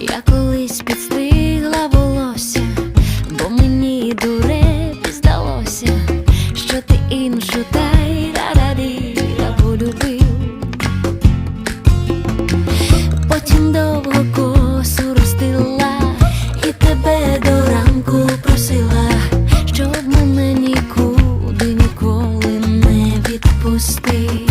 Я колись підстригла волосся, бо мені дурепі здалося, що ти іншу тайра радіра полюбив. Потім довго косу ростила і тебе до ранку просила, щоб мене нікуди ніколи не відпустив.